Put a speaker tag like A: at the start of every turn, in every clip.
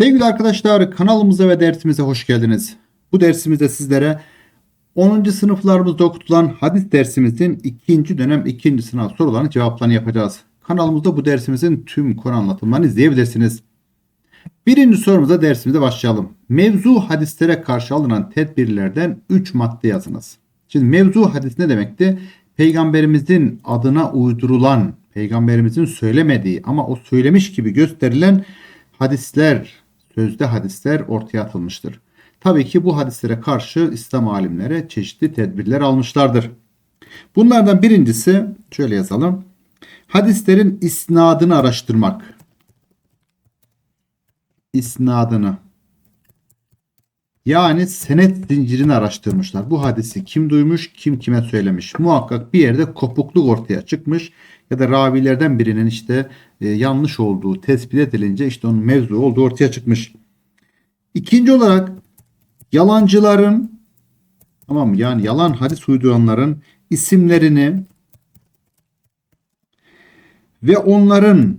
A: Sevgili arkadaşlar kanalımıza ve dersimize hoş geldiniz. Bu dersimizde sizlere 10. sınıflarımızda okutulan hadis dersimizin 2. dönem 2. sınav sorularını cevaplarını yapacağız. Kanalımızda bu dersimizin tüm konu anlatımlarını izleyebilirsiniz. Birinci sorumuza dersimize başlayalım. Mevzu hadislere karşı alınan tedbirlerden 3 madde yazınız. Şimdi mevzu hadis ne demekti? Peygamberimizin adına uydurulan, peygamberimizin söylemediği ama o söylemiş gibi gösterilen hadisler, sözde hadisler ortaya atılmıştır. Tabii ki bu hadislere karşı İslam alimleri çeşitli tedbirler almışlardır. Bunlardan birincisi şöyle yazalım. Hadislerin isnadını araştırmak. İsnadını. Yani senet zincirini araştırmışlar. Bu hadisi kim duymuş, kim kime söylemiş. Muhakkak bir yerde kopukluk ortaya çıkmış ya da ravilerden birinin işte e, yanlış olduğu tespit edilince işte onun mevzu olduğu ortaya çıkmış. İkinci olarak yalancıların tamam? Yani yalan hadis uyduranların isimlerini ve onların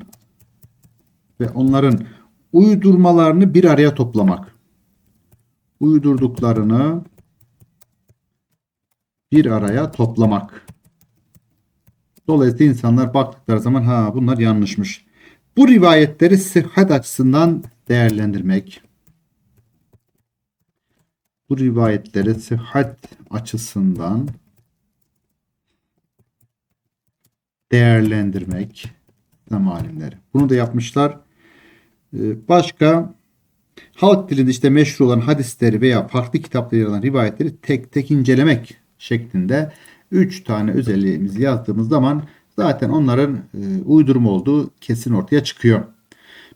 A: ve onların uydurmalarını bir araya toplamak. Uydurduklarını bir araya toplamak. Dolayısıyla insanlar baktıkları zaman ha bunlar yanlışmış. Bu rivayetleri sıhhat açısından değerlendirmek. Bu rivayetleri sıhhat açısından değerlendirmek İslam alimleri. Bunu da yapmışlar. Ee, Başka halk dilinde işte meşhur olan hadisleri veya farklı kitaplarda yer alan rivayetleri tek tek incelemek şeklinde 3 tane özelliğimizi yazdığımız zaman zaten onların e, uydurma olduğu kesin ortaya çıkıyor.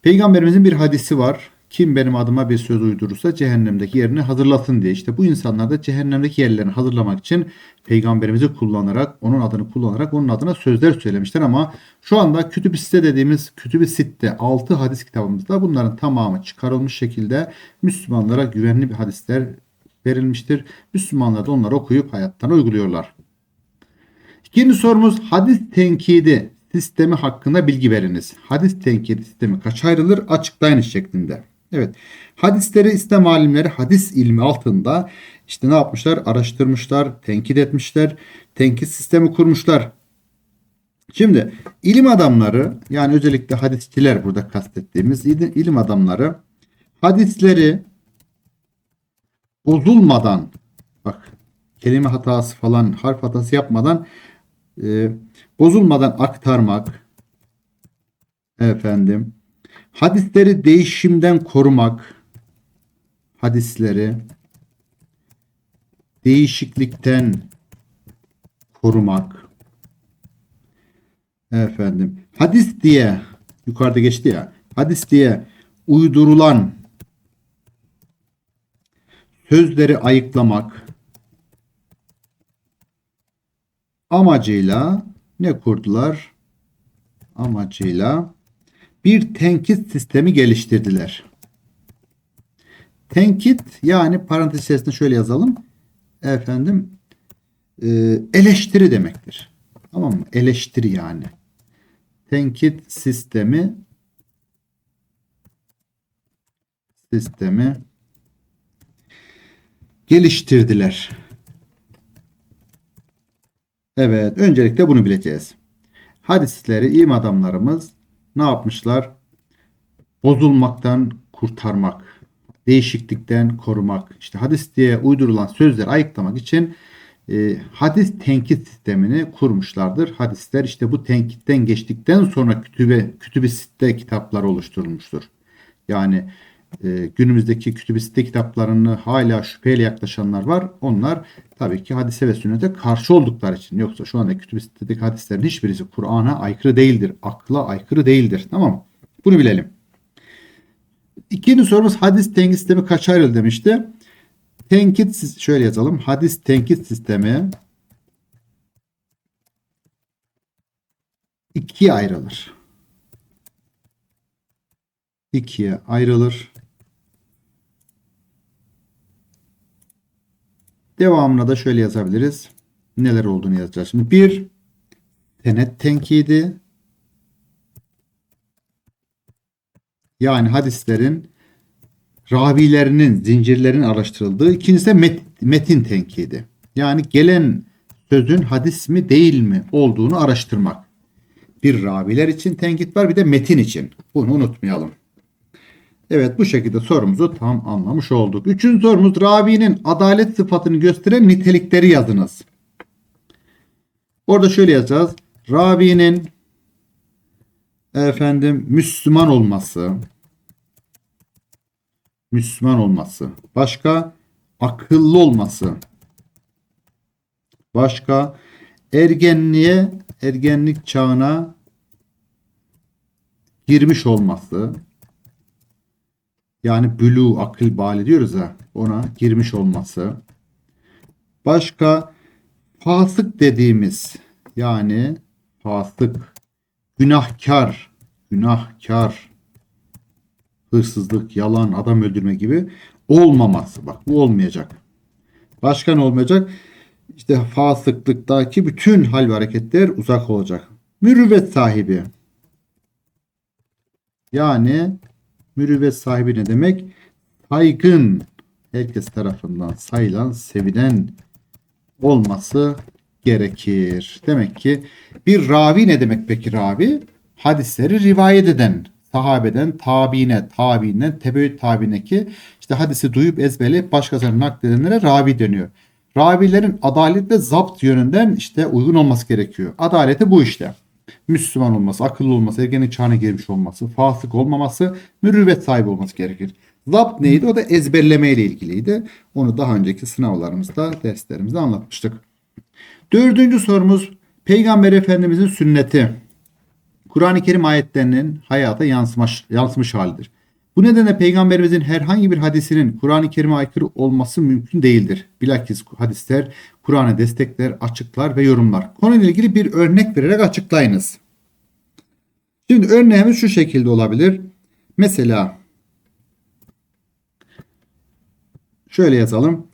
A: Peygamberimizin bir hadisi var. Kim benim adıma bir söz uydurursa cehennemdeki yerini hazırlasın diye. İşte bu insanlar da cehennemdeki yerlerini hazırlamak için peygamberimizi kullanarak, onun adını kullanarak onun adına sözler söylemişler ama şu anda kütüb-i sitte dediğimiz kütüb-i sitte 6 hadis kitabımızda bunların tamamı çıkarılmış şekilde Müslümanlara güvenli bir hadisler verilmiştir. Müslümanlar da onları okuyup hayatlarına uyguluyorlar. İkinci sorumuz hadis tenkidi sistemi hakkında bilgi veriniz. Hadis tenkidi sistemi kaç ayrılır? Açıklayınız şeklinde. Evet. Hadisleri İslam alimleri hadis ilmi altında işte ne yapmışlar? Araştırmışlar, tenkit etmişler, tenkit sistemi kurmuşlar. Şimdi ilim adamları yani özellikle hadisçiler burada kastettiğimiz ilim adamları hadisleri bozulmadan bak kelime hatası falan harf hatası yapmadan e, bozulmadan aktarmak efendim hadisleri değişimden korumak hadisleri değişiklikten korumak efendim hadis diye yukarıda geçti ya hadis diye uydurulan sözleri ayıklamak amacıyla ne kurdular? Amacıyla bir tenkit sistemi geliştirdiler. Tenkit yani parantez içerisinde şöyle yazalım. Efendim e, eleştiri demektir. Tamam mı? Eleştiri yani. Tenkit sistemi sistemi geliştirdiler. Evet, öncelikle bunu bileceğiz. Hadisleri ilim adamlarımız ne yapmışlar? Bozulmaktan kurtarmak, değişiklikten korumak, işte hadis diye uydurulan sözleri ayıklamak için e, hadis tenkit sistemini kurmuşlardır. Hadisler işte bu tenkitten geçtikten sonra kütübe, kütübe sitte kitaplar oluşturulmuştur. Yani e, günümüzdeki kütüb-i sitte kitaplarını hala şüpheyle yaklaşanlar var. Onlar tabii ki hadise ve sünnete karşı oldukları için. Yoksa şu anda kütüb-i sittedeki hadislerin hiçbirisi Kur'an'a aykırı değildir. Akla aykırı değildir. Tamam mı? Bunu bilelim. İkinci sorumuz hadis tenkit sistemi kaç ayrıl demişti. Tenkit şöyle yazalım. Hadis tenkit sistemi ikiye ayrılır. İkiye ayrılır. Devamına da şöyle yazabiliriz. Neler olduğunu yazacağız. Şimdi bir senet tenkidi yani hadislerin ravilerinin, zincirlerin araştırıldığı. İkincisi de met- metin tenkidi. Yani gelen sözün hadis mi değil mi olduğunu araştırmak. Bir raviler için tenkit var bir de metin için. Bunu unutmayalım. Evet bu şekilde sorumuzu tam anlamış olduk. Üçüncü sorumuz ravinin adalet sıfatını gösteren nitelikleri yazınız. Orada şöyle yazacağız. Ravinin efendim Müslüman olması, Müslüman olması, başka akıllı olması, başka ergenliğe, ergenlik çağına girmiş olması, yani bülü akıl bali diyoruz ya ona girmiş olması. Başka fasık dediğimiz yani fasık günahkar günahkar hırsızlık, yalan, adam öldürme gibi olmaması. Bak bu olmayacak. Başka ne olmayacak? İşte fasıklıktaki bütün hal ve hareketler uzak olacak. Mürüvvet sahibi. Yani mürüvvet sahibi ne demek? Saygın, herkes tarafından sayılan, sevilen olması gerekir. Demek ki bir ravi ne demek peki ravi? Hadisleri rivayet eden, sahabeden, tabiine, tabiinden, tebeüt tabiine ki işte hadisi duyup ezberleyip başkasına nakledenlere ravi deniyor. Ravilerin adalet ve zapt yönünden işte uygun olması gerekiyor. Adaleti bu işte. Müslüman olması, akıllı olması, ergenlik çağına girmiş olması, fasık olmaması, mürüvvet sahibi olması gerekir. Zapt neydi? O da ezberleme ile ilgiliydi. Onu daha önceki sınavlarımızda, derslerimizde anlatmıştık. Dördüncü sorumuz Peygamber Efendimizin sünneti. Kur'an-ı Kerim ayetlerinin hayata yansımış, yansımış halidir. Bu nedenle Peygamberimizin herhangi bir hadisinin Kur'an-ı Kerim'e aykırı olması mümkün değildir. Bilakis hadisler Kur'an'ı destekler, açıklar ve yorumlar. Konuyla ilgili bir örnek vererek açıklayınız. Şimdi örneğimiz şu şekilde olabilir. Mesela şöyle yazalım.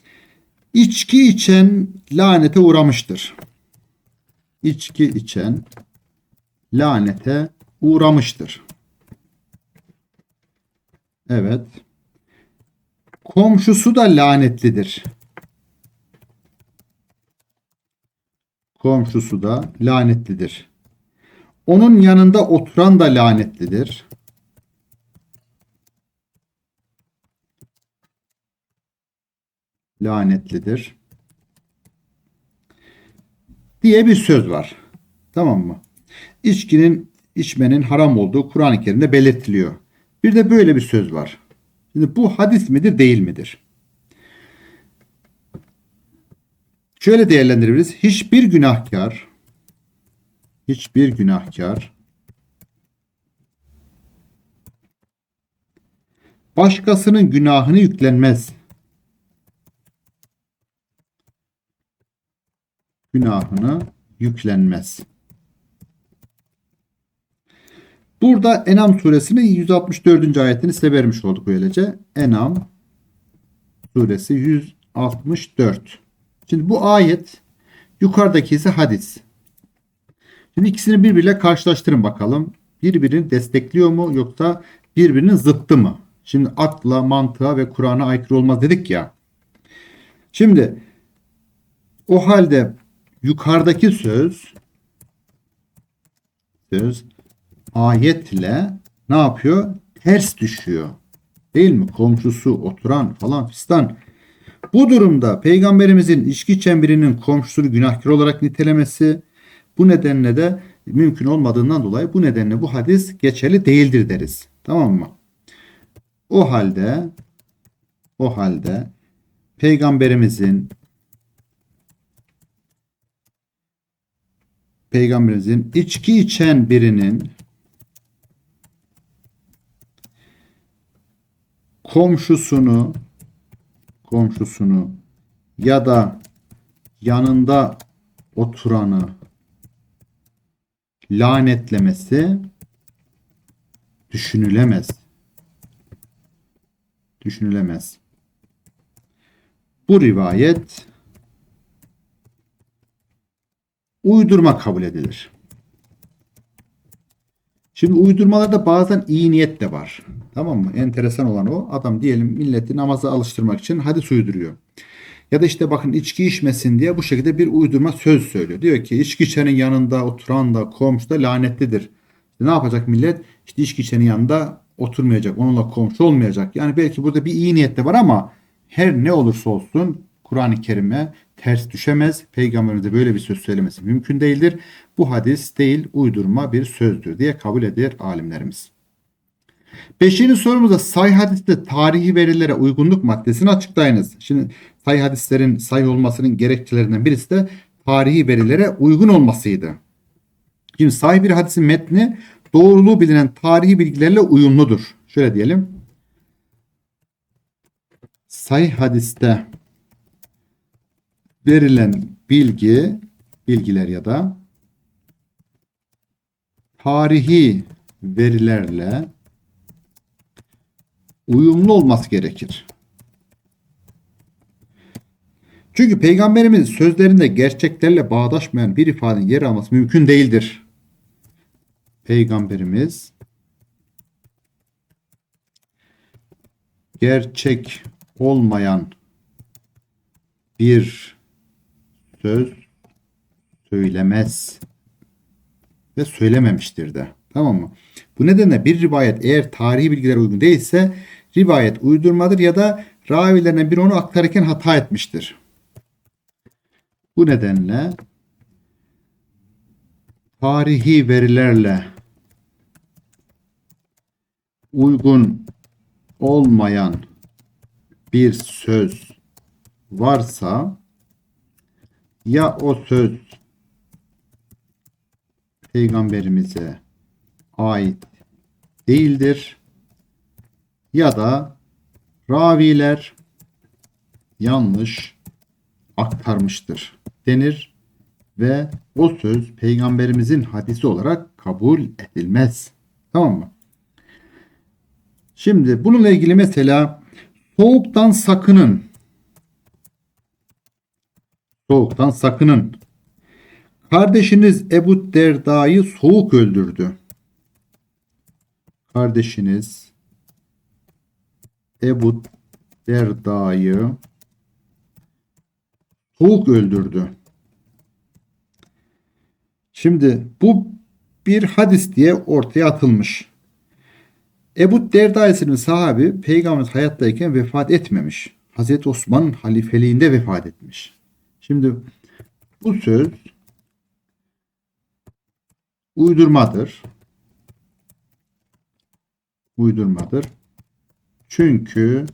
A: İçki içen lanete uğramıştır. İçki içen lanete uğramıştır. Evet. Komşusu da lanetlidir. Komşusu da lanetlidir. Onun yanında oturan da lanetlidir. Lanetlidir. Diye bir söz var. Tamam mı? İçkinin içmenin haram olduğu Kur'an-ı Kerim'de belirtiliyor. Bir de böyle bir söz var. Şimdi bu hadis midir değil midir? Şöyle değerlendirebiliriz. Hiçbir günahkar hiçbir günahkar başkasının günahını yüklenmez. Günahını yüklenmez. Burada Enam suresinin 164. ayetini size vermiş olduk böylece. Enam suresi 164. Şimdi bu ayet yukarıdaki ise hadis. Şimdi ikisini birbiriyle karşılaştırın bakalım. Birbirini destekliyor mu yoksa birbirinin zıttı mı? Şimdi akla, mantığa ve Kur'an'a aykırı olmaz dedik ya. Şimdi o halde yukarıdaki söz söz ayetle ne yapıyor? Ters düşüyor. Değil mi? Komşusu, oturan falan fistan. Bu durumda peygamberimizin içki içen birinin komşusunu günahkar olarak nitelemesi bu nedenle de mümkün olmadığından dolayı bu nedenle bu hadis geçerli değildir deriz. Tamam mı? O halde o halde peygamberimizin peygamberimizin içki içen birinin komşusunu komşusunu ya da yanında oturanı lanetlemesi düşünülemez. Düşünülemez. Bu rivayet uydurma kabul edilir. Şimdi uydurmalarda bazen iyi niyet de var. Tamam mı? Enteresan olan o. Adam diyelim milleti namaza alıştırmak için hadis uyduruyor. Ya da işte bakın içki içmesin diye bu şekilde bir uydurma söz söylüyor. Diyor ki içki içenin yanında oturan da komşu da lanetlidir. Ne yapacak millet? İşte içki içenin yanında oturmayacak. Onunla komşu olmayacak. Yani belki burada bir iyi niyet de var ama her ne olursa olsun Kur'an-ı Kerim'e ters düşemez. Peygamberimize böyle bir söz söylemesi mümkün değildir. Bu hadis değil uydurma bir sözdür diye kabul eder alimlerimiz. Beşinci sorumuzda say hadiste tarihi verilere uygunluk maddesini açıklayınız. Şimdi say hadislerin say olmasının gerekçelerinden birisi de tarihi verilere uygun olmasıydı. Şimdi say bir hadisin metni doğruluğu bilinen tarihi bilgilerle uyumludur. Şöyle diyelim. Say hadiste verilen bilgi, bilgiler ya da tarihi verilerle uyumlu olması gerekir. Çünkü peygamberimiz sözlerinde gerçeklerle bağdaşmayan bir ifadenin yer alması mümkün değildir. Peygamberimiz gerçek olmayan bir söz söylemez ve söylememiştir de. Tamam mı? Bu nedenle bir rivayet eğer tarihi bilgilere uygun değilse rivayet uydurmadır ya da ravilerden biri onu aktarırken hata etmiştir. Bu nedenle tarihi verilerle uygun olmayan bir söz varsa ya o söz peygamberimize ait değildir ya da raviler yanlış aktarmıştır denir ve o söz peygamberimizin hadisi olarak kabul edilmez. Tamam mı? Şimdi bununla ilgili mesela soğuktan sakının. Soğuktan sakının. Kardeşiniz Ebu Derda'yı soğuk öldürdü. Kardeşiniz Ebu Derda'yı soğuk öldürdü. Şimdi bu bir hadis diye ortaya atılmış. Ebu Derda isimli sahabi peygamberimiz hayattayken vefat etmemiş. Hazreti Osman'ın halifeliğinde vefat etmiş. Şimdi bu söz uydurmadır. Uydurmadır. Çünkü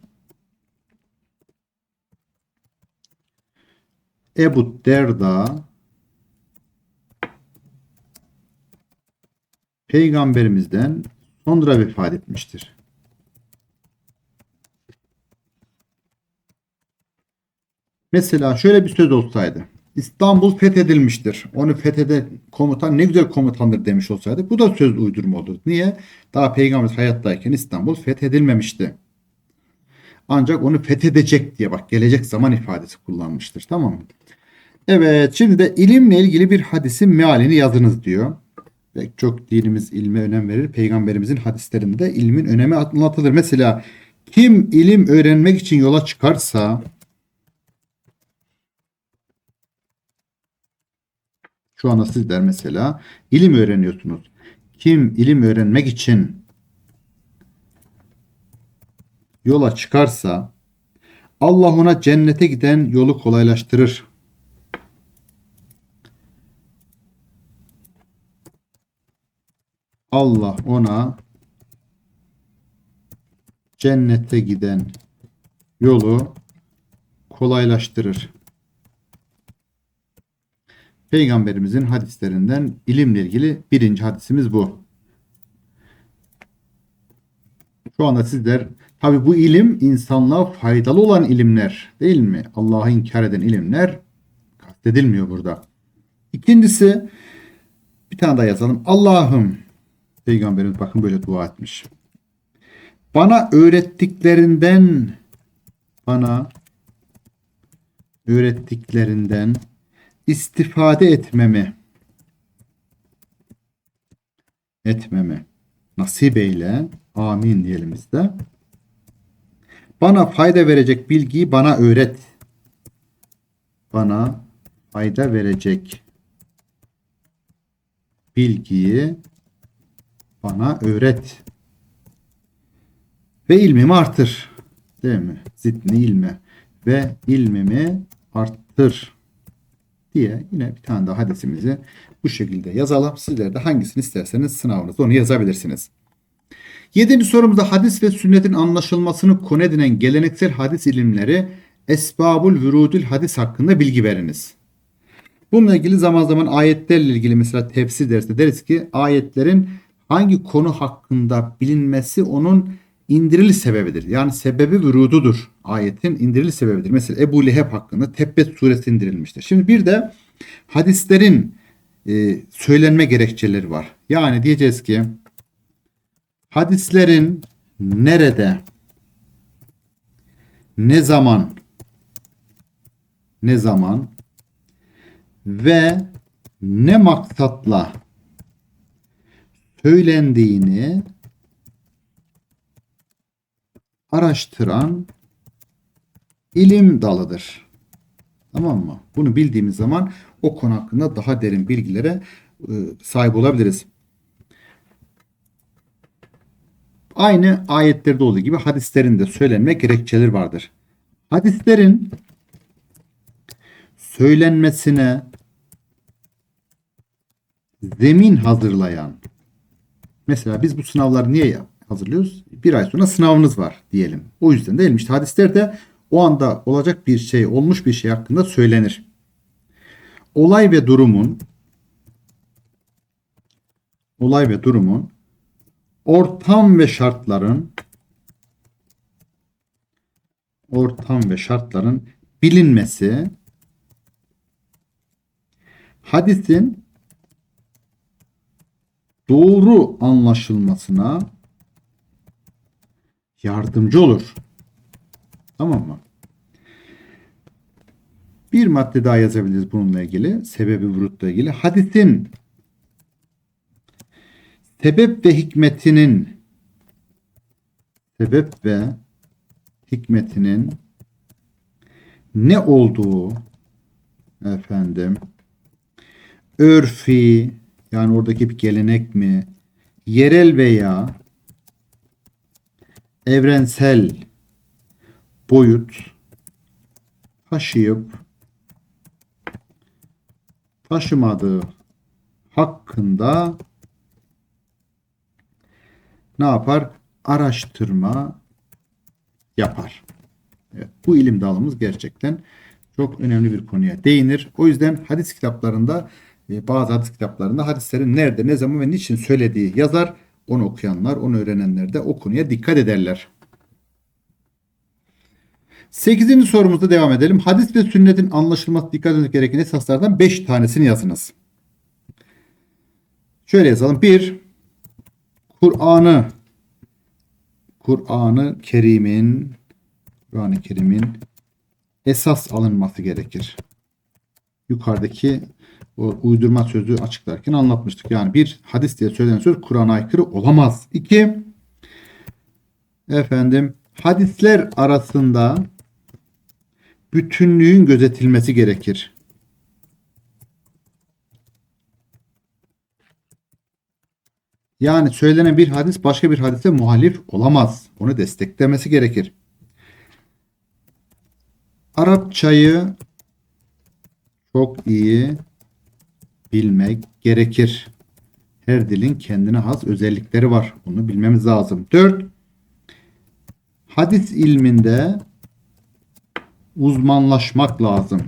A: Ebu Derda peygamberimizden sonra vefat etmiştir. Mesela şöyle bir söz olsaydı. İstanbul fethedilmiştir. Onu fethede komutan ne güzel komutandır demiş olsaydı. Bu da söz uydurma olur. Niye? Daha peygamber hayattayken İstanbul fethedilmemişti. Ancak onu fethedecek diye bak gelecek zaman ifadesi kullanmıştır. Tamam mı? Evet şimdi de ilimle ilgili bir hadisin mealini yazınız diyor. Pek çok dinimiz ilme önem verir. Peygamberimizin hadislerinde ilmin önemi anlatılır. Mesela kim ilim öğrenmek için yola çıkarsa şu anda sizler mesela ilim öğreniyorsunuz. Kim ilim öğrenmek için yola çıkarsa Allah ona cennete giden yolu kolaylaştırır. Allah ona cennete giden yolu kolaylaştırır. Peygamberimizin hadislerinden ilimle ilgili birinci hadisimiz bu. Şu anda sizler tabi bu ilim insanlığa faydalı olan ilimler değil mi? Allah'ı inkar eden ilimler kastedilmiyor burada. İkincisi bir tane daha yazalım. Allah'ım Peygamberimiz bakın böyle dua etmiş. Bana öğrettiklerinden bana öğrettiklerinden istifade etmemi etmemi nasip eyle. Amin diyelim biz de. Bana fayda verecek bilgiyi bana öğret. Bana fayda verecek bilgiyi bana öğret. Ve ilmimi artır. Değil mi? Zidni ilme. Ve ilmimi arttır. Diye yine bir tane daha hadisimizi bu şekilde yazalım. Sizler de hangisini isterseniz sınavınızda onu yazabilirsiniz. Yedinci sorumuzda hadis ve sünnetin anlaşılmasını konu edinen geleneksel hadis ilimleri Esbabul Vürudül Hadis hakkında bilgi veriniz. Bununla ilgili zaman zaman ayetlerle ilgili mesela tefsir dersinde deriz ki ayetlerin hangi konu hakkında bilinmesi onun indiriliş sebebidir. Yani sebebi vürududur. Ayetin indiriliş sebebidir. Mesela Ebu Leheb hakkında Tebbet suresi indirilmiştir. Şimdi bir de hadislerin e, söylenme gerekçeleri var. Yani diyeceğiz ki hadislerin nerede ne zaman ne zaman ve ne maksatla söylendiğini araştıran ilim dalıdır. Tamam mı? Bunu bildiğimiz zaman o konu hakkında daha derin bilgilere e, sahip olabiliriz. Aynı ayetlerde olduğu gibi hadislerin de söylenme gerekçeleri vardır. Hadislerin söylenmesine zemin hazırlayan mesela biz bu sınavları niye hazırlıyoruz? Bir ay sonra sınavınız var diyelim. O yüzden değil mi? İşte hadislerde o anda olacak bir şey, olmuş bir şey hakkında söylenir. Olay ve durumun olay ve durumun ortam ve şartların ortam ve şartların bilinmesi hadisin doğru anlaşılmasına yardımcı olur. Tamam mı? Bir madde daha yazabiliriz bununla ilgili. Sebebi vurutla ilgili. Hadisin sebep ve hikmetinin sebep ve hikmetinin ne olduğu efendim örfi yani oradaki bir gelenek mi yerel veya evrensel boyut taşıyıp taşımadığı hakkında ne yapar? Araştırma yapar. Evet, bu ilim dalımız gerçekten çok önemli bir konuya değinir. O yüzden hadis kitaplarında e, bazı hadis kitaplarında hadislerin nerede, ne zaman ve niçin söylediği yazar. Onu okuyanlar, onu öğrenenler de o konuya dikkat ederler. Sekizinci sorumuzda devam edelim. Hadis ve sünnetin anlaşılması dikkat edilmek gereken esaslardan beş tanesini yazınız. Şöyle yazalım. Bir, Kur'an'ı Kur'an-ı Kerim'in Kur'an-ı Kerim'in esas alınması gerekir. Yukarıdaki o uydurma sözü açıklarken anlatmıştık. Yani bir hadis diye söylenen söz Kur'an'a aykırı olamaz. İki, efendim hadisler arasında bütünlüğün gözetilmesi gerekir. Yani söylenen bir hadis başka bir hadise muhalif olamaz. Onu desteklemesi gerekir. Arapçayı çok iyi bilmek gerekir. Her dilin kendine has özellikleri var. Bunu bilmemiz lazım. 4. Hadis ilminde uzmanlaşmak lazım.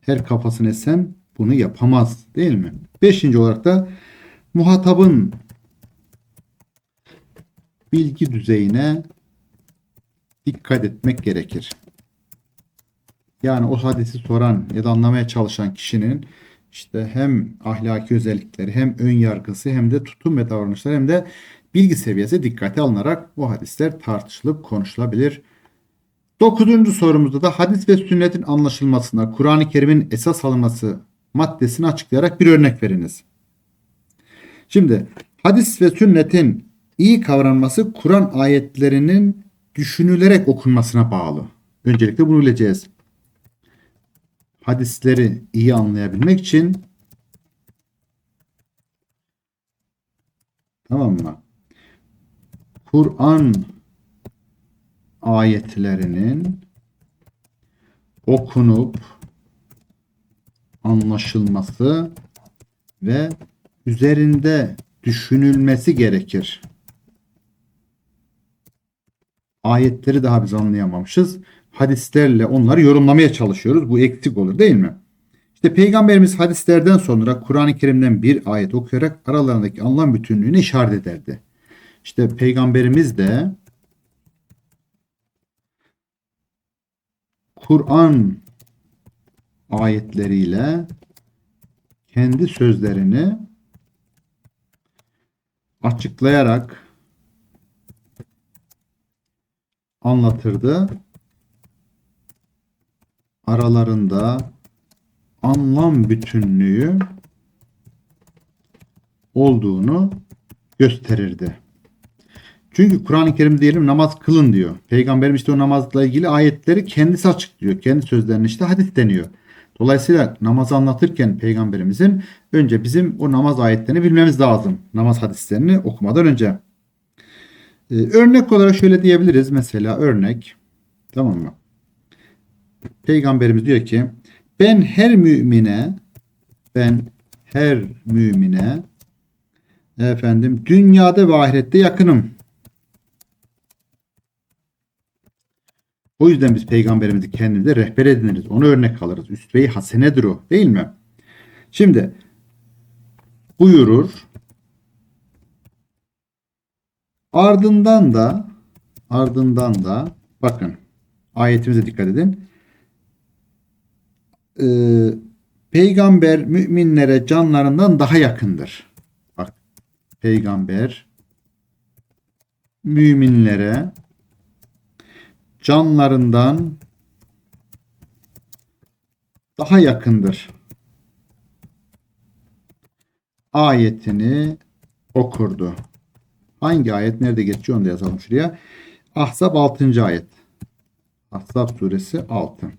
A: Her kafasını esen bunu yapamaz değil mi? Beşinci olarak da muhatabın bilgi düzeyine dikkat etmek gerekir. Yani o hadisi soran ya da anlamaya çalışan kişinin işte hem ahlaki özellikleri hem ön yargısı hem de tutum ve davranışları hem de bilgi seviyesi dikkate alınarak bu hadisler tartışılıp konuşulabilir. Dokuzuncu sorumuzda da hadis ve sünnetin anlaşılmasında Kur'an-ı Kerim'in esas alınması maddesini açıklayarak bir örnek veriniz. Şimdi Hadis ve sünnetin iyi kavranması Kur'an ayetlerinin düşünülerek okunmasına bağlı. Öncelikle bunu bileceğiz. Hadisleri iyi anlayabilmek için tamam mı? Kur'an ayetlerinin okunup anlaşılması ve üzerinde düşünülmesi gerekir. Ayetleri daha biz anlayamamışız. Hadislerle onları yorumlamaya çalışıyoruz. Bu eksik olur değil mi? İşte Peygamberimiz hadislerden sonra Kur'an-ı Kerim'den bir ayet okuyarak aralarındaki anlam bütünlüğünü işaret ederdi. İşte Peygamberimiz de Kur'an ayetleriyle kendi sözlerini açıklayarak anlatırdı. Aralarında anlam bütünlüğü olduğunu gösterirdi. Çünkü Kur'an-ı Kerim diyelim namaz kılın diyor. Peygamberimiz işte o namazla ilgili ayetleri kendisi açıklıyor. Kendi sözlerini işte hadis deniyor. Dolayısıyla namazı anlatırken peygamberimizin önce bizim o namaz ayetlerini bilmemiz lazım. Namaz hadislerini okumadan önce. Ee, örnek olarak şöyle diyebiliriz. Mesela örnek tamam mı? Peygamberimiz diyor ki ben her mümine ben her mümine efendim dünyada ve ahirette yakınım. O yüzden biz peygamberimizi kendimize rehber ediniriz. Onu örnek alırız. Üsve-i hasenedir o. Değil mi? Şimdi buyurur. Ardından da ardından da bakın ayetimize dikkat edin. Ee, peygamber müminlere canlarından daha yakındır. Bak peygamber müminlere canlarından daha yakındır. Ayetini okurdu. Hangi ayet nerede geçiyor onu da yazalım şuraya. Ahzab 6. ayet. Ahzab suresi 6.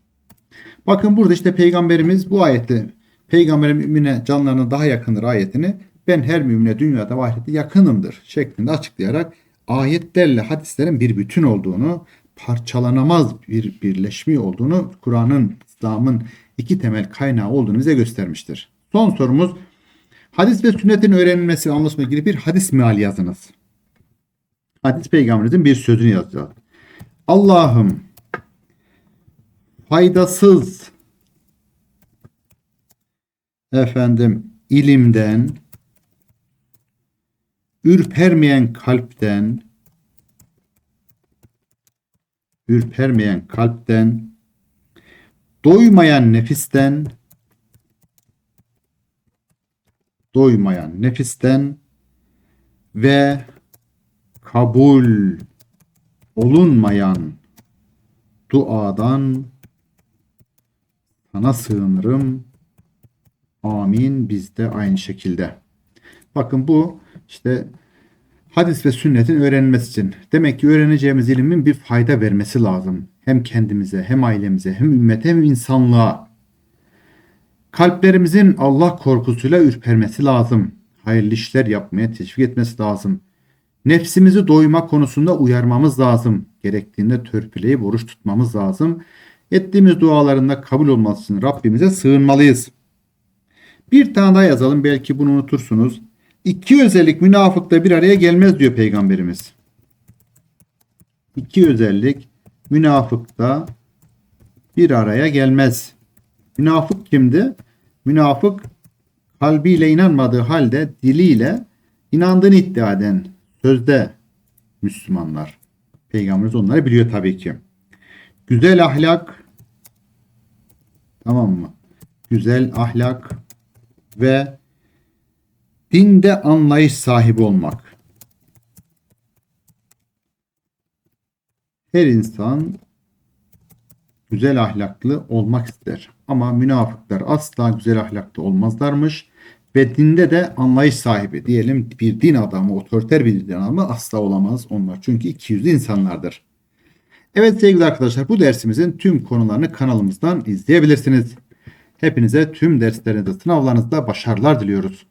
A: Bakın burada işte peygamberimiz bu ayette peygamberin mümine canlarına daha yakındır ayetini ben her mümine dünyada ve yakınımdır şeklinde açıklayarak ayetlerle hadislerin bir bütün olduğunu parçalanamaz bir birleşmi olduğunu Kur'an'ın, İslam'ın iki temel kaynağı olduğunu bize göstermiştir. Son sorumuz hadis ve sünnetin öğrenilmesi ve anlaşılması ilgili bir hadis meali yazınız. Hadis peygamberimizin bir sözünü yazıyor. Allah'ım faydasız. Efendim ilimden ürpermeyen kalpten ürpermeyen kalpten, doymayan nefisten, doymayan nefisten ve kabul olunmayan duadan sana sığınırım. Amin. Biz de aynı şekilde. Bakın bu işte hadis ve sünnetin öğrenilmesi için. Demek ki öğreneceğimiz ilimin bir fayda vermesi lazım. Hem kendimize, hem ailemize, hem ümmete, hem insanlığa. Kalplerimizin Allah korkusuyla ürpermesi lazım. Hayırlı işler yapmaya teşvik etmesi lazım. Nefsimizi doyma konusunda uyarmamız lazım. Gerektiğinde törpüleyip oruç tutmamız lazım. Ettiğimiz dualarında kabul olması Rabbimize sığınmalıyız. Bir tane daha yazalım belki bunu unutursunuz. İki özellik münafıkta bir araya gelmez diyor peygamberimiz. İki özellik münafıkta bir araya gelmez. Münafık kimdi? Münafık kalbiyle inanmadığı halde diliyle inandığını iddia eden sözde Müslümanlar. Peygamberimiz onları biliyor tabii ki. Güzel ahlak tamam mı? Güzel ahlak ve Dinde anlayış sahibi olmak. Her insan güzel ahlaklı olmak ister. Ama münafıklar asla güzel ahlaklı olmazlarmış ve dinde de anlayış sahibi diyelim bir din adamı, otoriter bir din adamı asla olamaz onlar. Çünkü ikiyüzlü insanlardır. Evet sevgili arkadaşlar bu dersimizin tüm konularını kanalımızdan izleyebilirsiniz. Hepinize tüm derslerinizde sınavlarınızda başarılar diliyoruz.